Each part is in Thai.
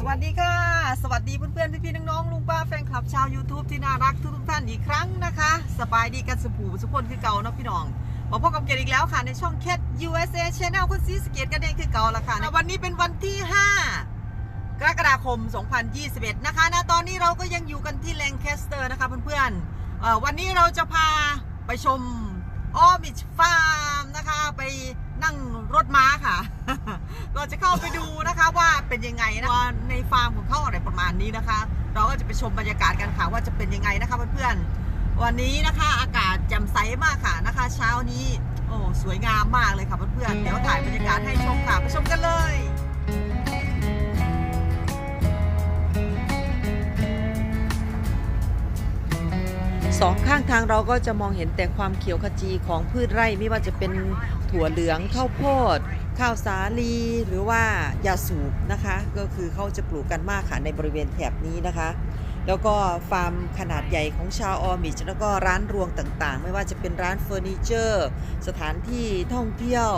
สวัสดีค่ะ สวัสดีเพื่อนๆพี่ๆน้องๆลุงป้าแฟนคลับชาว YouTube ที่น่ารักทุกๆท่านอีกครั้งนะคะ สบายดีกันสุผูสุกคนคือเก่าเนาะพี่น้องมาพบกับเกดอีกแล้วค่ะ ในช่อง Cat USA Channel คุณซีสเกตกันเองคือเก่าละค่ะ วันนี้เป็นวันที่ 5 กรกฎาคม 2021 นะคะณตอนนี้เราก็ยังอยู่กันที่แลงแคสเตอร์นะคะเพื่อนๆเอ่อวันนี้เราจะพาไปชมออมิชฟาร์มนะคะไป นั่งรถม้าค่ะ เราจะเข้าไปดูนะคะว่าเป็นยังไงนะว่าในฟาร์มของเขาอะไรประมาณนี้นะคะ เราก็จะไปชมบรรยากาศกันค่ะว่าจะเป็นยังไงนะคะเพื่อนๆวันนี้นะคะอากาศแจ่มใสมากค่ะนะคะ เช้านี้โอ้สวยงามมากเลยค่ะเพื่อนๆเดี๋ยวถ่ายบรรยากาศให้ชมค่ะไปชมกันเลยสองข้างทางเราก็จะมองเห็นแต่ความเขียวขจีของพืชไร่ไม่ว่าจะเป็น ถั่วเหลืองข้าวโพด ข้าวสาลี หรือว่ายาสูบนะคะ ก็คือเขาจะปลูกกันมากค่ะในบริเวณแถบนี้นะคะ แล้วก็ฟาร์มขนาดใหญ่ของชาวออมิชแล้วก็ร้านรวงต่างๆ ไม่ว่าจะเป็นร้านเฟอร์นิเจอร์ สถานที่ท่องเที่ยว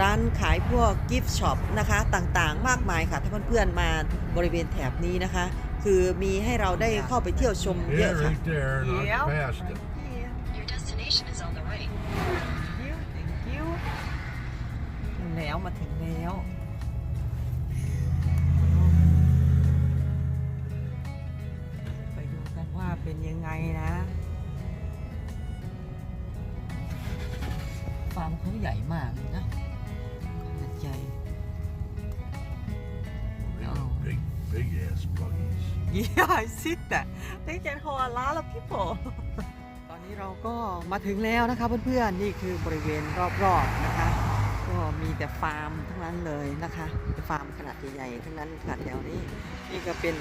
ร้านขายพวกกิฟต์ช็อปนะคะต่างๆ มากมายค่ะ ถ้าเพื่อนๆมาบริเวณแถบนี้นะคะ คือมีให้เราได้เข้าไปเที่ยวชมเย Yeah, อะค่ะ right there, not Yep. past it. Your destination is on the right. แล้วมาถึงแล้วไปดูกันว่าเป็นยังไงนะฟาร์มเขาใหญ่มากเลยนะขนาดใหญ่ Oh. Big, big ass buggies. Yeah I see that they can hold a lot of people ตอนนี้เราก็มาถึงแล้วนะคะเพื่อนๆ นี่คือบริเวณรอบๆนะคะก็ มีแต่ฟาร์มทั้งนั้นเลยนะคะฟาร์มขนาดใหญ่ๆทั้งนั้นค่ะแถวนี้ นี่ก็เป็น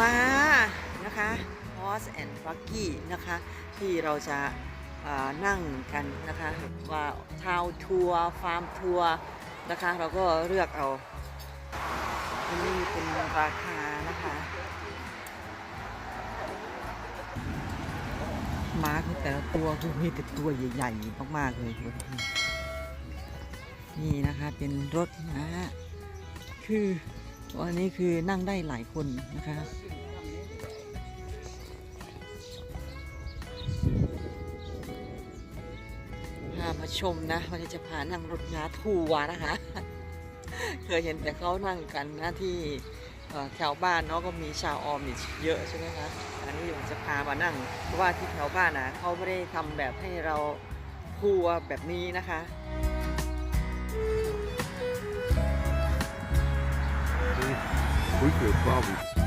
ม้านะคะ horse and buggy นะคะ ที่เราจะนั่งกันนะคะว่าทาวทัวร์ฟาร์มทัวร์นะคะ เราก็เลือกเอาอันนี้เป็นราคานะคะม้าคือแต่ละตัวคือมีแต่ตัวใหญ่ๆมากๆเลยทุกคน นี่นะคะเป็นรถม้าคืออันนี้คือนั่งได้หลายคนนะคะพามาชมนะวันนี้จะพานั่งรถม้าทัวร์นะคะ เคยเห็นแต่เขานั่งกันนะที่แถวบ้านเนาะก็มีชาวออมิชเยอะใช่ไหมคะ อันนี้ผมจะพามานั่ง เพราะว่าที่แถวบ้านนะเขาไม่ได้ทำแบบให้เราทัวร์แบบนี้นะคะ We could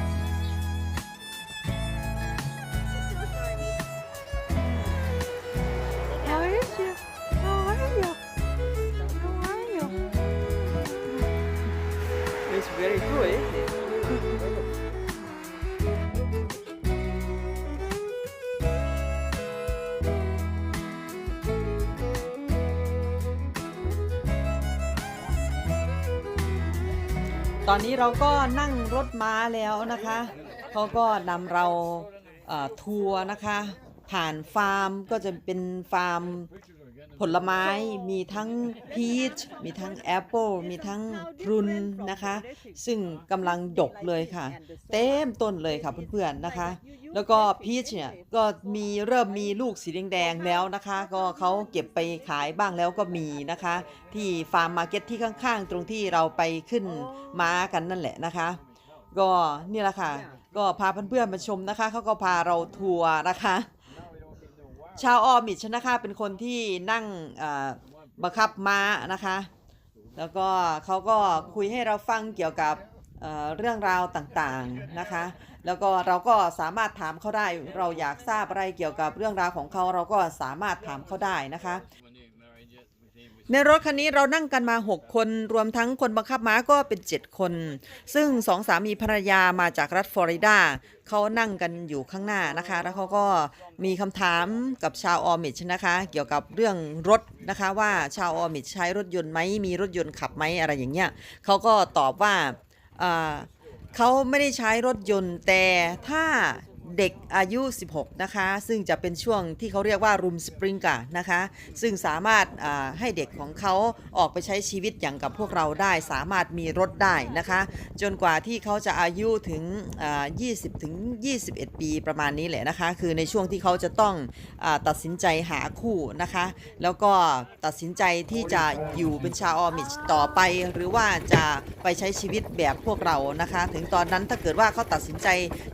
ตอนนี้เราก็นั่งรถม้าแล้วนะคะเขาก็นำเราทัวร์นะคะ ผ่านฟาร์มก็จะเป็นฟาร์ม ผลไม้มีทั้งพีชมีทั้งแอปเปิลมีทั้งพรุนนะคะ ซึ่งกำลังดกเลยค่ะ เต็มต้นเลยค่ะเพื่อนๆนะคะ แล้วก็พีชเนี่ยก็มีเริ่มมีลูกสีแดงๆแล้วนะคะ ก็เขาเก็บไปขายบ้างแล้วก็มีนะคะ ที่ฟาร์มมาร์เก็ตที่ข้างๆ ตรงที่เราไปขึ้นม้ากันนั่นแหละนะคะ ก็นี่แหละค่ะ ก็พาเพื่อนๆมาชมนะคะเขาก็พาเราทัวร์นะคะ ชาวออมิชนะคะเป็นคนที่นั่งบังคับม้านะคะ แล้วก็เขาก็คุยให้เราฟังเกี่ยวกับเรื่องราวต่างๆนะคะ แล้วก็เราก็สามารถถามเขาได้ เราอยากทราบอะไรเกี่ยวกับเรื่องราวของเขาเราก็สามารถถามเขาได้นะคะ ในรถคันนี้เรานั่งกันมา 6 คน รวมทั้งคนบังคับม้าก็เป็น 7 คน ซึ่งสองสามีภรรยามาจากรัฐฟลอริดาเขานั่งกันอยู่ข้างหน้านะคะ แล้วเขาก็มีคำถามกับชาวออมิชนะคะ เกี่ยวกับเรื่องรถนะคะ ว่าชาวออมิชใช้รถยนต์ไหมมีรถยนต์ขับไหมอะไรอย่างเงี้ยเขาก็ตอบว่าอ่าเขาไม่ได้ใช้รถยนต์แต่ถ้า เด็กอายุ 16 นะคะ ซึ่งจะเป็นช่วงที่เขาเรียกว่ารูมสปริงก r นะคะ ซึ่งสามารถให้เด็กของเขาออกไปใช้ชีวิตอย่างกับพวกเราได้ สามารถมีรถได้นะคะ จนกว่าที่เขาจะอายุถึง 20 ถึง 21 ปีประมาณนี้แหละนะคะ คือในช่วงที่เขาจะต้องอตัดสินใจหาคู่นะคะ แล้วก็ตัดสินใจที่จะอยู่เป็นชาวออมิชต่อไป หรือว่าจะไปใช้ชีวิตแบบพวกเรานะคะ ถึงตอนนั้นถ้าเกิดว่าเขาตัดสินใจ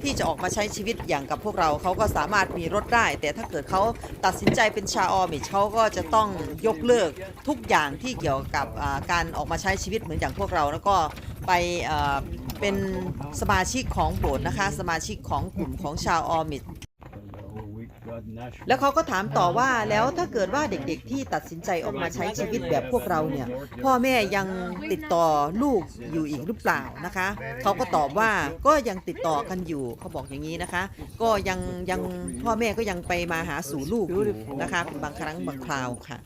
ที่จะออกมาใช้ชีวิตอย่างกับพวกเราเขาก็สามารถมีรถได้ แต่ถ้าเกิดเขาตัดสินใจเป็นชาวออมิชเขาก็จะต้องยกเลิกทุกอย่างที่เกี่ยวกับการออกมาใช้ชีวิตเหมือนอย่างพวกเรา แล้วก็ไปเอ่อเป็นสมาชิกของโบสถ์นะคะ สมาชิกของกลุ่มของชาวออมิช แล้วเขาก็ถามต่อว่าแล้วถ้าเกิดว่าเด็กๆที่ตัดสินใจออกมาใช้ชีวิตแบบพวกเราเนี่ยพ่อแม่ยังติดต่อลูกอยู่อีกหรือเปล่านะคะเขาก็ตอบว่าก็ยังติดต่อกันอยู่เขาบอกอย่างนี้นะคะ ก็ยังยังพ่อแม่ก็ยังไปมาหาสู่ลูกอยู่นะคะเป็นบางครั้งบางคราวค่ะ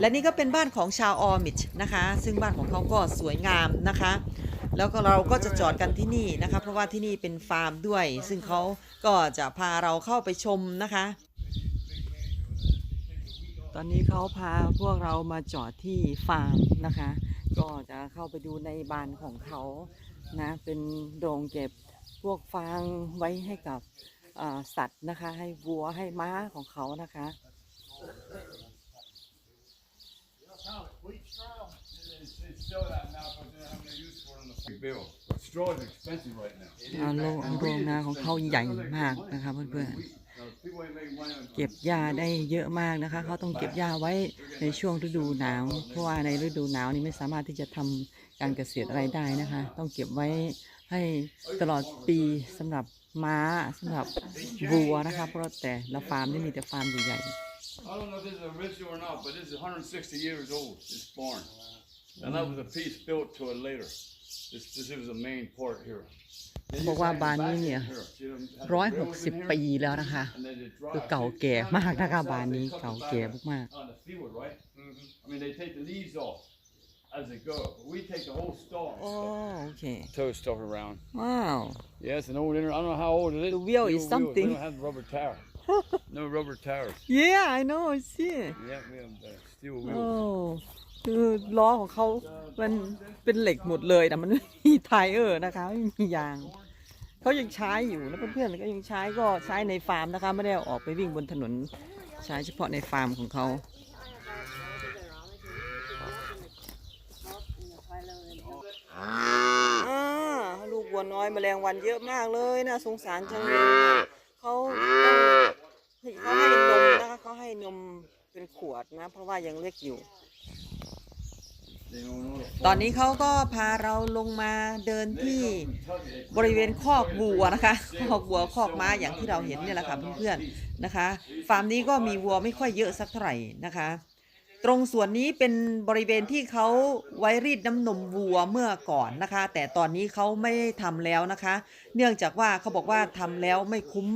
และนี่ก็เป็นบ้านของชาวออมิชนะคะ ซึ่งบ้านของเขาก็สวยงามนะคะ แล้วก็เราก็จะจอดกันที่นี่นะคะ เพราะว่าที่นี่เป็นฟาร์มด้วย ซึ่งเขาก็จะพาเราเข้าไปชมนะคะ ตอนนี้เขาพาพวกเรามาจอดที่ฟาร์มนะคะ ก็จะเข้าไปดูในบ้านของเขานะเป็นโรงเก็บพวกฟางไว้ให้กับสัตว์นะคะ ให้วัวให้ม้าของเขานะคะ Bill. Straw is expensive right now. อ่า โรงโรงนาของเขาใหญ่มากนะคะเพื่อนๆ Uh, people ain't making money on เก็บหญ้าได้เยอะมากนะคะเขาต้องเก็บหญ้าไว้ในช่วงฤดูหนาวเพราะว่าในฤดูหนาวนี่ไม่สามารถที่จะทำการเกษตรอะไรได้นะคะ ต้องเก็บไว้ให้ตลอดปีสำหรับม้าสำหรับวัวนะคะเพราะแต่ละฟาร์มนี่มีแต่ฟาร์มใหญ่ I don't know if this is original or not, but this is 160 years old, this barn. And that was a piece built to it later. This, this was the main part here. They ๆบอก used to ว่า hang บ้าน back นี้ in เนี่ย here. See them have ร้อย the ห rails ก in สิบ here? ปีแล้วนะคะ And then they drive. คือเก่าแก่มากนะคะบ้านนี้เก่าแก่มาก On the field, right? I mean, they take the leaves off as they go. But we take the whole stalk. ๆโอ้โอเค Tow stuff around. ว้าว Yeah, it's an old inter. I don't know how old it is. The wheel New is something. We don't have rubber tire. no rubber tires. yeah I know I see Yeah, we have uh, steel โอ้ wheels. คือล้อของเขามันเป็นเหล็กหมดเลยแต่มันไม่มีไทเออร์นะคะไม่มียางเขายังใช้อยู่แล้วเพื่อนๆก็ยังใช้ก็ใช้ในฟาร์มนะคะ ไม่ได้ออกไปวิ่งบนถนนใช้เฉพาะในฟาร์มของเขาลูกวัวน้อยแมลงวันเยอะมากเลยนะสงสารจังเลยเขาเขาให้นมนะคะเขาให้นมเป็นขวดนะ เพราะว่ายังเล็กอยู่ They don't know the ตอนนี้เขาก็พาเราลงมาเดินที่บริเวณคอกวัวนะคะคอกวัวคอกม้าอย่างที่เราเห็นเนี่ยแหละค่ะเพื่อนๆนะคะ ฟาร์มนี้ก็มีวัวไม่ค่อยเยอะสักเท่าไหร่นะคะ ตรงส่วนนี้เป็นบริเวณที่เขาไว้รีดน้ำนมวัวเมื่อก่อนนะคะ แต่ตอนนี้เขาไม่ทำแล้วนะคะ เนื่องจากว่าเขาบอกว่าทำแล้วไม่คุ้ม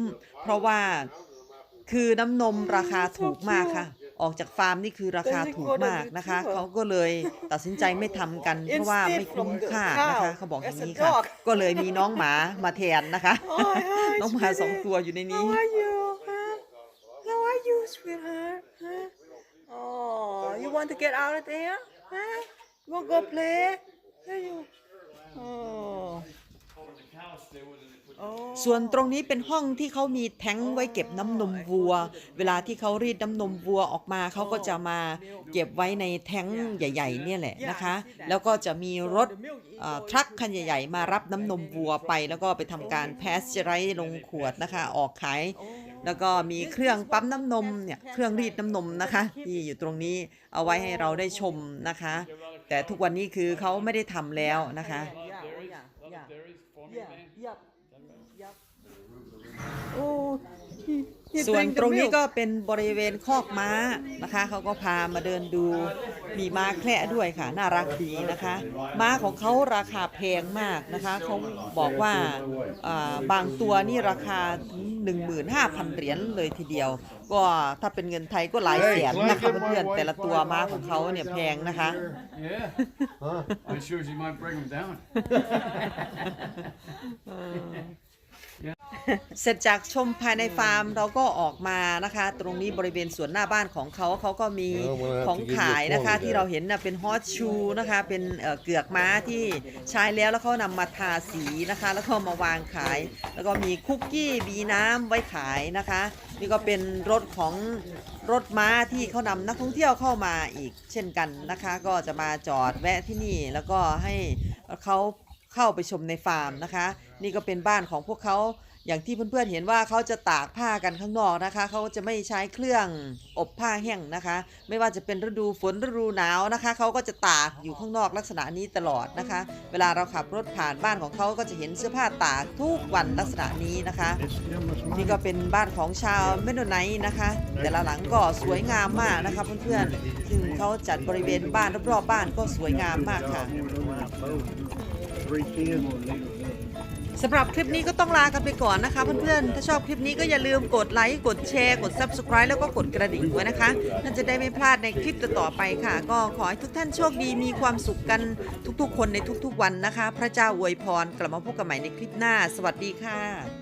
เพราะว่าคือน้ำนมราคาถูกมากค่ะ ออกจากฟาร์มนี่คือราคาถูกมากนะคะ เขาก็เลยตัดสินใจไม่ทำกัน เพราะว่าไม่คุ้มค่านะคะเขาบอกอย่างนี้ค่ะ ก็เลยมีน้องหมามาแทนนะคะ น้องหมาสองตัวอยู่ในนี้ How are you? Huh? How are you, sweetheart? Huh? Oh, you want to get out of there? Huh? You want to go play? Here you. Oh. ส่วนตรงนี้เป็นห้องที่เขามีแท้งไว้เก็บน้ำนมวัว เวลาที่เขารีดน้ำนมวัวออกมาเขาก็จะมาเก็บไว้ในแท้งใหญ่ ๆ เนี่ยแหละนะคะ แล้วก็จะมีรถทรัคคันใหญ่ ๆ มารับน้ำนมวัวไป แล้วก็ไปทำการแพสเจอไรลงขวดนะคะ ออกขายแล้วก็มีเครื่องปั๊มน้ำนมเนี่ยเครื่องรีดน้ำนมนะคะที่อยู่ตรงนี้เอาไว้ให้เราได้ชมนะคะ แต่ทุกวันนี้คือเขาไม่ได้ทำแล้วนะคะ Yeah, yeah, yeah. There is for me, Yeah, man. yep, yep. Oh, he, he ส่วน drink ต the รงนี้ milk. ก็เป็นบริเวณคอกม้านะคะ เขาก็พามาเดินดู มีม้าแคระด้วยค่ะ น่ารักดีนะคะ ม้าของเขาราคาแพงมากนะคะ เขาบอกว่าอ่าบางตัวนี่ราคาถึง15,000 เหรียญเลยทีเดียว ก็ถ้าเป็นเงินไทยก็หลายแสนนะคะเพื่อนๆแต่ละตัวม้าของเขาเนี่ยแพงนะคะ Yeah. I'm sure she might bring them down. เสร็จจากชมภายในฟาร์มเราก็ออกมานะคะ ตรงนี้บริเวณสวนหน้าบ้านของเขาเขาก็มีของขายนะคะ ที่เราเห็นนะเป็นฮอตชูนะคะ เป็นเกือกม้าที่ใช้แล้วแล้วเขานำมาทาสีนะคะ แล้วก็มาวางขาย แล้วก็มีคุกกี้มีน้ำไว้ขายนะคะ นี่ก็เป็นรถของรถม้าที่เขานำนักท่องเที่ยวเข้ามาอีกเช่นกันนะคะ ก็จะมาจอดแวะที่นี่แล้วก็ให้เขา เข้าไปชมในฟาร์มนะคะ นี่ก็เป็นบ้านของพวกเขาอย่างที่เพื่อนๆเห็นว่าเขาจะตากผ้ากันข้างนอกนะคะ เขาจะไม่ใช้เครื่องอบผ้าแห้งนะคะ ไม่ว่าจะเป็นฤดูฝนฤดูหนาวนะคะ เขาก็จะตากอยู่ข้างนอกลักษณะนี้ตลอดนะคะ เวลาเราขับรถผ่านบ้านของเขาก็จะเห็นเสื้อผ้าตากทุกวันลักษณะนี้นะคะ นี่ก็เป็นบ้านของชาวเมโนไนนะคะ แต่ละหลังก็สวยงามมากนะคะเพื่อนๆซึ่งเขาจัดบริเวณบ้านรอบๆบ้านก็สวยงามมากค่ะ สำหรับคลิปนี้ก็ต้องลากันไปก่อนนะคะเพื่อนๆ ถ้าชอบคลิปนี้ก็อย่าลืมกดไลค์ กดแชร์ กด Subscribe แล้วก็กดกระดิ่งไว้นะคะนั่นจะได้ไม่พลาดในคลิปต่อๆไปค่ะ ก็ขอให้ทุกท่านโชคดีมีความสุขกันทุกๆ คนในทุกๆวันนะคะ พระเจ้าอวยพรกลับมาพบกันใหม่ในคลิปหน้า สวัสดีค่ะ